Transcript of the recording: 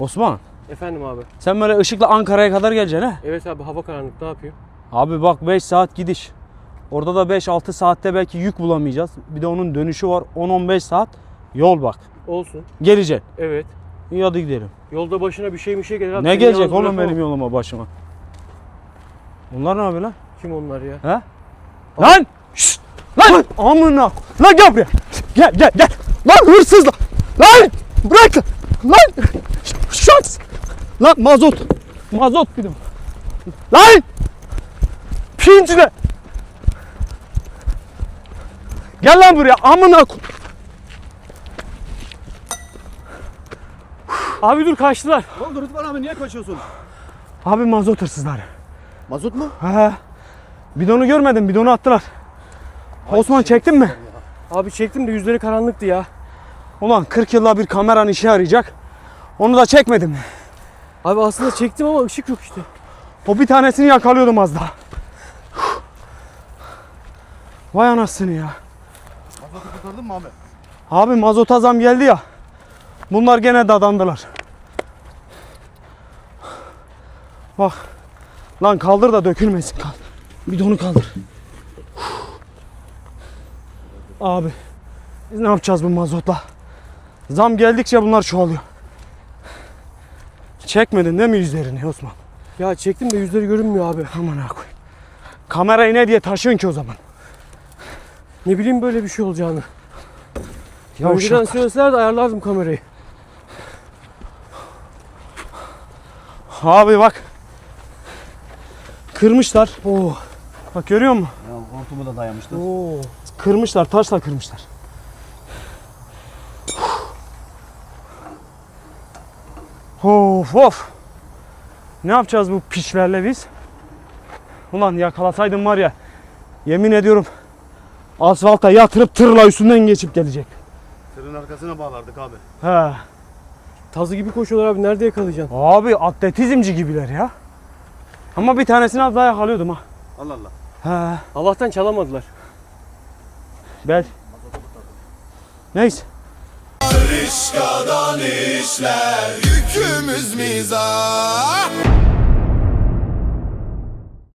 Osman Efendim abi. sen böyle ışıkla Ankara'ya kadar geleceksin ha? Evet abi hava karanlık ne yapayım? Abi bak 5 saat gidiş. Orada da 5-6 saatte belki yük bulamayacağız. Bir de onun dönüşü var 10-15 saat. Yol bak. Olsun. Geleceksin. Evet. İyi hadi gidelim. Yolda başına bir şey bir şey gelir abi. ne seni gelecek yalnız oğlum bırakamam. benim yoluma başıma? Bunlar ne yapıyor lan? Kim onlar ya? He? Lan! Şşt! Lan! Amına! Lan gel buraya! Gel gel gel! Lan hırsız lan! Lan! Bırak! Lan! Lan mazot! Mazot de. Lan! Pincine! Gel lan buraya amına ko- Abi dur kaçtılar. Ne oldu Rıdvan abi niye kaçıyorsun? Abi mazot hırsızları. Mazot mu? He. Bidonu görmedim, bidonu attılar. Osman çektin mi? Abi çektim de yüzleri karanlıktı ya. Ulan 40 yılda bir kameran işe yarayacak. Onu da çekmedim. Abi aslında çektim ama ışık yok işte. O bir tanesini yakalıyordum az daha. Vay anasını ya. Mazotu kurtardın mı abi? Abi mazota zam geldi ya. Bunlar gene dadandılar. Bak. Lan kaldır da dökülmesin. Kaldır. Bidonu kaldır. Abi. Biz ne yapacağız bu mazotla? Zam geldikçe bunlar çoğalıyor. Çekmedin değil mi yüzlerini Osman? Ya çektim de yüzleri görünmüyor abi. Aman ha koy. Kamerayı ne diye taşıyorsun ki o zaman? Ne bileyim böyle bir şey olacağını. Ya Önceden söyleseler de ayarlardım kamerayı. Abi bak. Kırmışlar. Oo. Bak görüyor musun? Ya hortumu da dayamıştır. Oo. Kırmışlar, taşla kırmışlar. Of of. Ne yapacağız bu piçlerle biz? Ulan yakalasaydım var ya. Yemin ediyorum. Asfalta yatırıp tırla üstünden geçip gelecek. Tırın arkasına bağlardık abi. He. Tazı gibi koşuyorlar abi nerede yakalayacaksın? Abi atletizmci gibiler ya. Ama bir tanesini az daha yakalıyordum ha. Allah Allah. He. Allah'tan çalamadılar. Bel. Neyse. Riskadan işler Yükümüz mizah